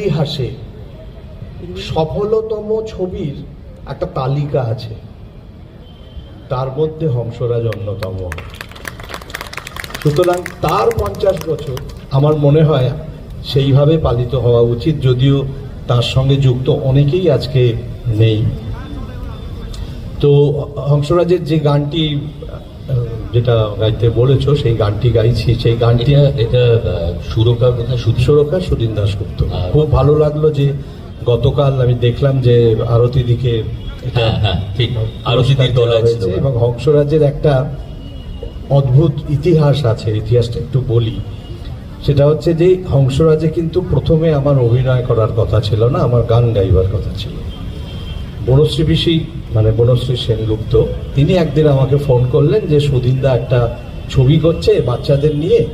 ইতিহাসে সফলতম ছবির একটা তালিকা আছে। তার মধ্যে হংসরাজ অন্যতম। সুতরাং তার পঞ্চাশ বছর আমার মনে হয় সেইভাবে পালিত হওয়া উচিত, যদিও তার সঙ্গে যুক্ত অনেকেই আজকে নেই। তো হংসরাজের যে গানটি যেটা গাইতে বলেছ সেই গানটি গাইছি। সেই গানটি এটা সুরকার কথা শুধু? সুরক্ষা সুদিন দাসগুপ্ত আর- খুব ভালো লাগল যে গতকাল আমি দেখলাম যে আরতি দিকে এটা হ্যাঁ হ্যাঁ এবং হংসরাজের একটা অদ্ভুত ইতিহাস আছে ইতিহাসটা একটু বলি। সেটা হচ্ছে যে হংসরাজে কিন্তু প্রথমে আমার অভিনয় করার কথা ছিল না আমার গান গাইবার কথা ছিল। বনশ্রী পিসি মানে বনশ্রী সেনগুপ্ত, তিনি একদিন আমাকে ফোন করলেন যে সুদিনদা একটা ছবি করছে বাচ্চাদের নিয়ে।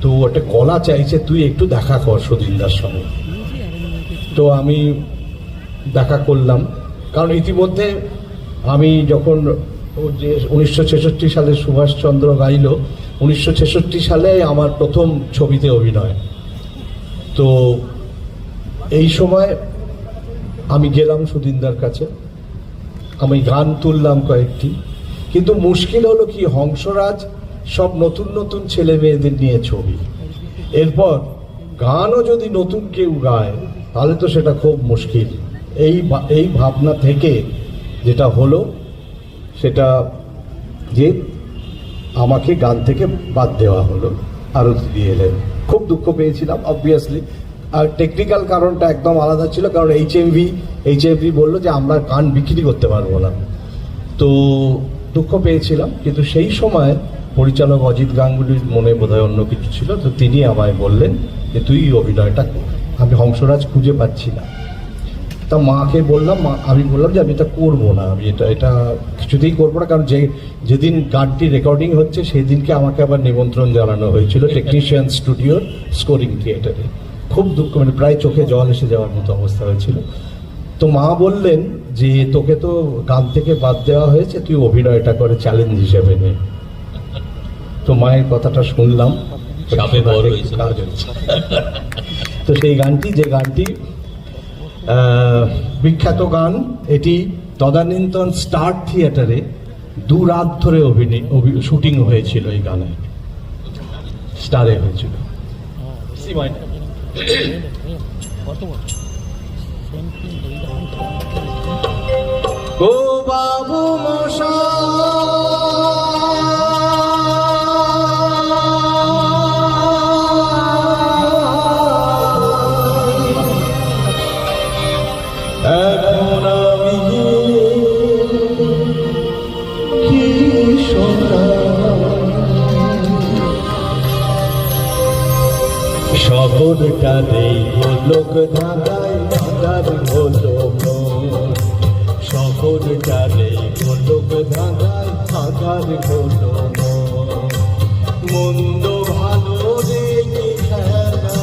তো একটা কলা চাইছে, তুই একটু দেখা কর সুদিনদার সঙ্গে। তো আমি দেখা করলাম। কারণ ইতিমধ্যে আমি যখন যে উনিশশো ছেষট্টি সালে সুভাষচন্দ্র গাইল, উনিশশো ছেষট্টি সালে আমার প্রথম ছবিতে অভিনয়। তো এই সময় আমি গেলাম সুদিনদার কাছে। আমি গান তুললাম কয়েকটি। কিন্তু মুশকিল হলো কি, হংসরাজ সব নতুন নতুন ছেলে মেয়েদের নিয়ে ছবি। এরপর গানও যদি নতুন কেউ গায়, তাহলে তো সেটা খুব মুশকিল। এই এই ভাবনা থেকে যেটা হলো, সেটা যে আমাকে গান থেকে বাদ দেওয়া হলো। আরতি দিয়ে এলেন। খুব দুঃখ পেয়েছিলাম অবভিয়াসলি আর টেকনিক্যাল কারণটা একদম আলাদা ছিল, কারণ এইচ এমভি এইচ এমভি বলল যে আমরা গান বিক্রি করতে পারব না। তো দুঃখ পেয়েছিলাম, কিন্তু সেই সময় পরিচালক অজিত গাঙ্গুলির মনে বোধহয় অন্য কিছু ছিল, তো তিনি আমায় বললেন যে, তুই অভিনয়টা আমি হংসরাজ খুঁজে পাচ্ছি না। তা মাকে বললাম, মা, আমি বললাম যে, আমি এটা করব না, আমি এটা এটা কিছুতেই করব না। কারণ যে, যেদিন গানটি রেকর্ডিং হচ্ছে সেই দিনকে আমাকে আবার নিমন্ত্রণ জানানো হয়েছিল টেকনিশিয়ান স্টুডিওর স্কোরিং থিয়েটারে খুব দুঃখ মানে প্রায় চোখে জল এসে যাওয়ার মতো অবস্থা হয়েছিল। তো মা বললেন যে তোকে তো গান থেকে বাদ দেওয়া হয়েছে তুই অভিনয়টা করে চ্যালেঞ্জ হিসেবে নে। তো মায়ের কথাটা শুনলাম। তো সেই গানটি যে গানটি বিখ্যাত গান এটি তদানীন্তন স্টার থিয়েটারে দু রাত ধরে অভিনয় শুটিং হয়েছিল এই গানে। স্টারে হয়েছিল। ও বাবু এখন লোক ঢাকায় ঢাকার হলো। শহরটা নেই লোক ঢাকায় ঢাকার হলো মন। মন্দ ভালো রেখে খেলা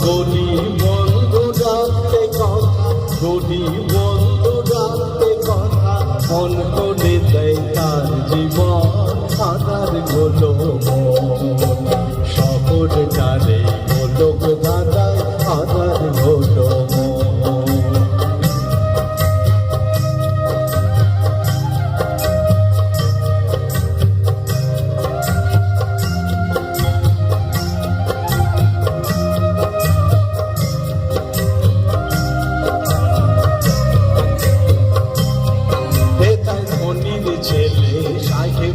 go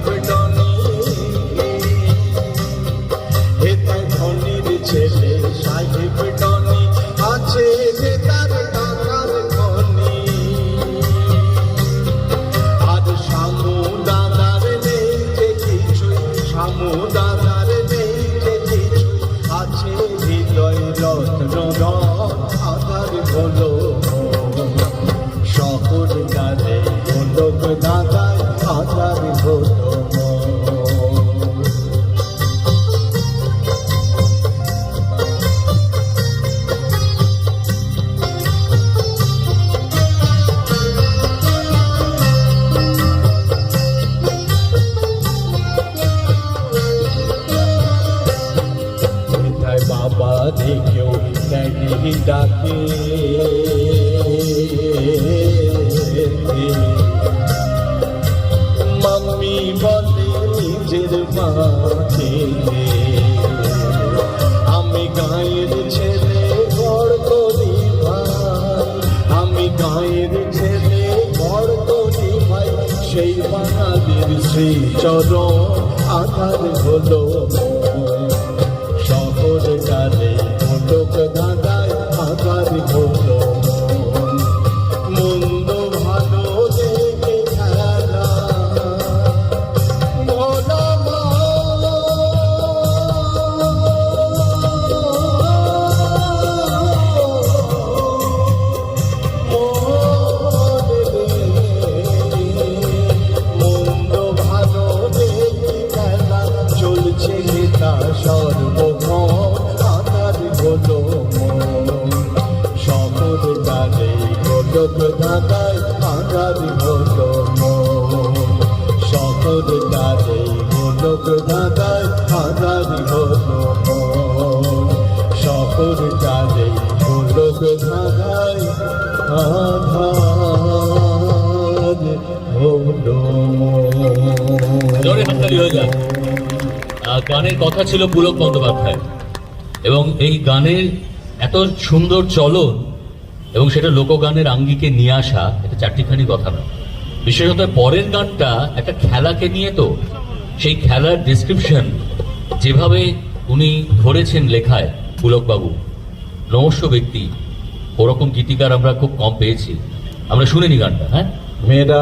break আধার হলো মাকে আমি গায়ের ছেলে, ঘর করি ভাই আমি গায়ের ছেলে, ঘর করি ভাই সেই বাঙালির সেই চরণ আধার হলো গানের কথা ছিল পুলক বন্দ্যোপাধ্যায় এবং এই গানের এত সুন্দর চলন এবং সেটা লোকগানের আঙ্গিকে নিয়ে আসা এটা চারটিখানি কথা না বিশেষত পরের গানটা একটা খেলাকে নিয়ে তো, সেই খেলার ডিসক্রিপশন যেভাবে উনি ধরেছেন লেখায় পুলকবাবু নমস্য ব্যক্তি, ওরকম গীতিকার আমরা খুব কম পেয়েছি। আমরা শুনিনি গানটা হ্যাঁ? মেয়েরা